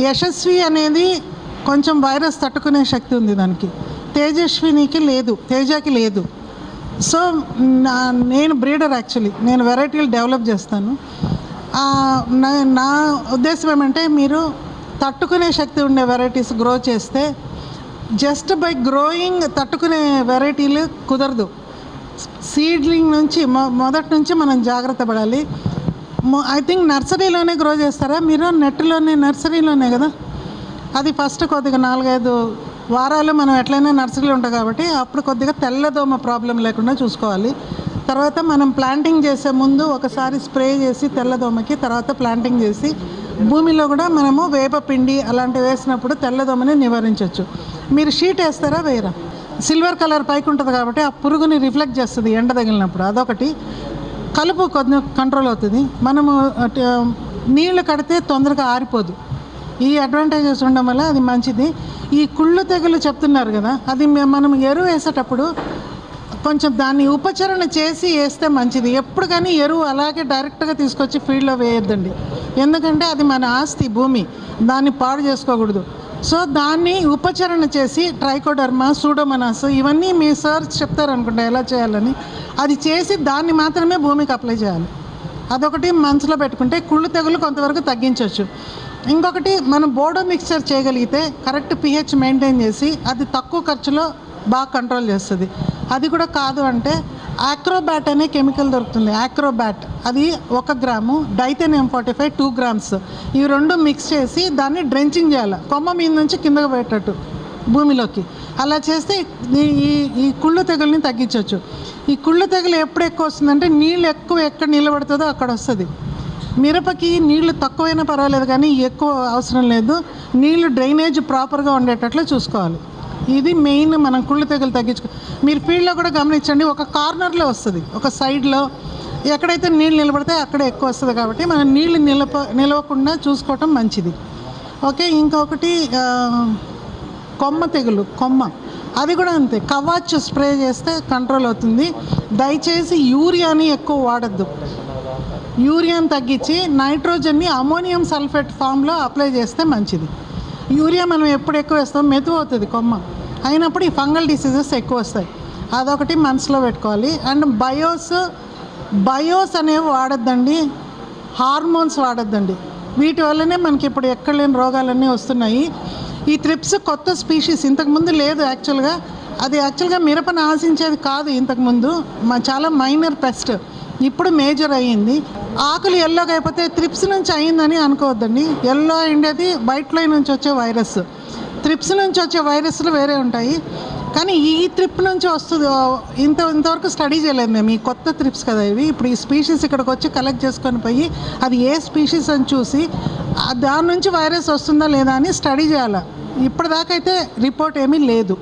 యశస్వి అనేది కొంచెం వైరస్ తట్టుకునే శక్తి ఉంది దానికి. తేజస్వినికి లేదు తేజకి లేదు. సో నా నేను బ్రీడర్ యాక్చువల్లీ నేను వెరైటీలు డెవలప్ చేస్తాను. నా నా ఉద్దేశం ఏమంటే మీరు తట్టుకునే శక్తి ఉండే వెరైటీస్ గ్రో చేస్తే జస్ట్ బై గ్రోయింగ్ తట్టుకునే వెరైటీలు కుదరదు. సీడ్లింగ్ నుంచి మొ మొదటి నుంచి మనం జాగ్రత్త పడాలి. ఐ థింక్ నర్సరీలోనే గ్రో చేస్తారా? మీరు నెట్లోనే నర్సరీలోనే కదా? అది ఫస్ట్ కొద్దిగా నాలుగైదు వారాలు మనం ఎట్లయినా నర్సరీలో ఉంటాం కాబట్టి అప్పుడు కొద్దిగా తెల్లదోమ ప్రాబ్లం లేకుండా చూసుకోవాలి. తర్వాత మనం ప్లాంటింగ్ చేసే ముందు ఒకసారి స్ప్రే చేసి తెల్లదోమకి తర్వాత ప్లాంటింగ్ చేసి భూమిలో కూడా మనము వేప పిండి అలాంటివి వేసినప్పుడు తెల్లదోమని నివారించవచ్చు మీరు షీట్ వేస్తారా? వేయరా? సిల్వర్ కలర్ పైకి ఉంటుంది కాబట్టి ఆ పురుగుని రిఫ్లెక్ట్ చేస్తుంది ఎండ తగిలినప్పుడు. అదొకటి. కలుపు కొంచెం కంట్రోల్ అవుతుంది. మనము నీళ్ళు కడితే తొందరగా ఆరిపోదు. ఈ అడ్వాంటేజెస్ ఉండడం వల్ల అది మంచిది. ఈ కుళ్ళు తెగులు చెప్తున్నారు కదా అది మనం ఎరువు వేసేటప్పుడు కొంచెం దాన్ని ఉపచరణ చేసి వేస్తే మంచిది. ఎప్పుడు కానీ ఎరువు అలాగే డైరెక్ట్గా తీసుకొచ్చి ఫీల్డ్లో వేయొద్దండి. ఎందుకంటే అది మన ఆస్తి భూమి. దాన్ని పాడు చేసుకోకూడదు. సో దాన్ని ఉపచరణ చేసి ట్రైకోడర్మా సూడోమనాస్ ఇవన్నీ మీ సార్ చెప్తారనుకుంటా ఎలా చేయాలని. అది చేసి దాన్ని మాత్రమే భూమికి అప్లై చేయాలి. అదొకటి మనసులో పెట్టుకుంటే కుళ్ళు తెగులు కొంతవరకు తగ్గించవచ్చు ఇంకొకటి మనం బోడో మిక్స్చర్ చేయగలిగితే కరెక్ట్ పిహెచ్ మెయింటైన్ చేసి అది తక్కువ ఖర్చులో బాగా కంట్రోల్ చేస్తుంది. అది కూడా కాదు అంటే ఆక్రోబ్యాట్ అనే కెమికల్ దొరుకుతుంది. ఆక్రోబ్యాట్ అది ఒక gram డైతెనియం forty five two grams ఇవి రెండు మిక్స్ చేసి దాన్ని డ్రెంచింగ్ చేయాలి. కొమ్మ మీద నుంచి కిందకు పెట్టట్టు భూమిలోకి. అలా చేస్తే ఈ ఈ ఈ కుళ్ళు తెగుల్ని తగ్గించవచ్చు. ఈ కుళ్ళు తెగులు ఎప్పుడు ఎక్కువ వస్తుందంటే నీళ్ళు ఎక్కువ ఎక్కడ నిలబడుతుందో అక్కడ వస్తుంది. మిరపకి నీళ్ళు తక్కువైనా పర్వాలేదు కానీ ఎక్కువ అవసరం లేదు. నీళ్ళు డ్రైనేజ్ ప్రాపర్గా ఉండేటట్లు చూసుకోవాలి. ఇది మెయిన్ మనం కుళ్ళు తెగులు తగ్గించుకో మీరు ఫీల్డ్లో కూడా గమనించండి ఒక కార్నర్లో వస్తుంది ఒక సైడ్లో. ఎక్కడైతే నీళ్ళు నిలబడితే అక్కడ ఎక్కువ వస్తుంది కాబట్టి మనం నీళ్ళు నిలప నిలవకుండా చూసుకోవటం మంచిది. ఓకే ఇంకొకటి కొమ్మ తెగులు కొమ్మ. అది కూడా అంతే కవాచ్ స్ప్రే చేస్తే కంట్రోల్ అవుతుంది. దయచేసి యూరియాని ఎక్కువ వాడద్దు. యూరియాని తగ్గించి నైట్రోజన్ని అమోనియం సల్ఫేట్ ఫామ్లో అప్లై చేస్తే మంచిది. యూరియా మనం ఎప్పుడు ఎక్కువ వేస్తాం మెతువు అవుతుంది కొమ్మ. అయినప్పుడు ఈ ఫంగల్ డిసీజెస్ ఎక్కువ వస్తాయి. అదొకటి మనసులో పెట్టుకోవాలి. అండ్ బయోస్ బయోస్ అనేవి వాడద్దండి. హార్మోన్స్ వాడద్దండి. వీటి వల్లనే మనకి ఇప్పుడు ఎక్కడ లేని రోగాలన్నీ వస్తున్నాయి. ఈ త్రిప్స్ కొత్త స్పీషీస్ ఇంతకుముందు లేదు యాక్చువల్గా. అది యాక్చువల్గా మిరపను ఆశించేది కాదు ఇంతకుముందు మా చాలా మైనర్ పెస్ట్. ఇప్పుడు మేజర్ అయ్యింది. ఆకులు ఎల్లోగా అయిపోతే త్రిప్స్ నుంచి అయ్యిందని అనుకోవద్దండి. ఎల్లో అయిండేది వైట్ నుంచి వచ్చే వైరస్. త్రిప్స్ నుంచి వచ్చే వైరస్లు వేరే ఉంటాయి. కానీ ఈ ట్రిప్ నుంచి వస్తుంది ఇంత ఇంతవరకు స్టడీ చేయలేదు మేము. ఈ కొత్త ట్రిప్స్ కదా ఇవి. ఇప్పుడు ఈ స్పీషీస్ ఇక్కడికి వచ్చి కలెక్ట్ చేసుకొని పోయి అది ఏ స్పీషీస్ అని చూసి దాని నుంచి వైరస్ వస్తుందా లేదా అని స్టడీ చేయాలి. ఇప్పటిదాకైతే రిపోర్ట్ ఏమీ లేదు.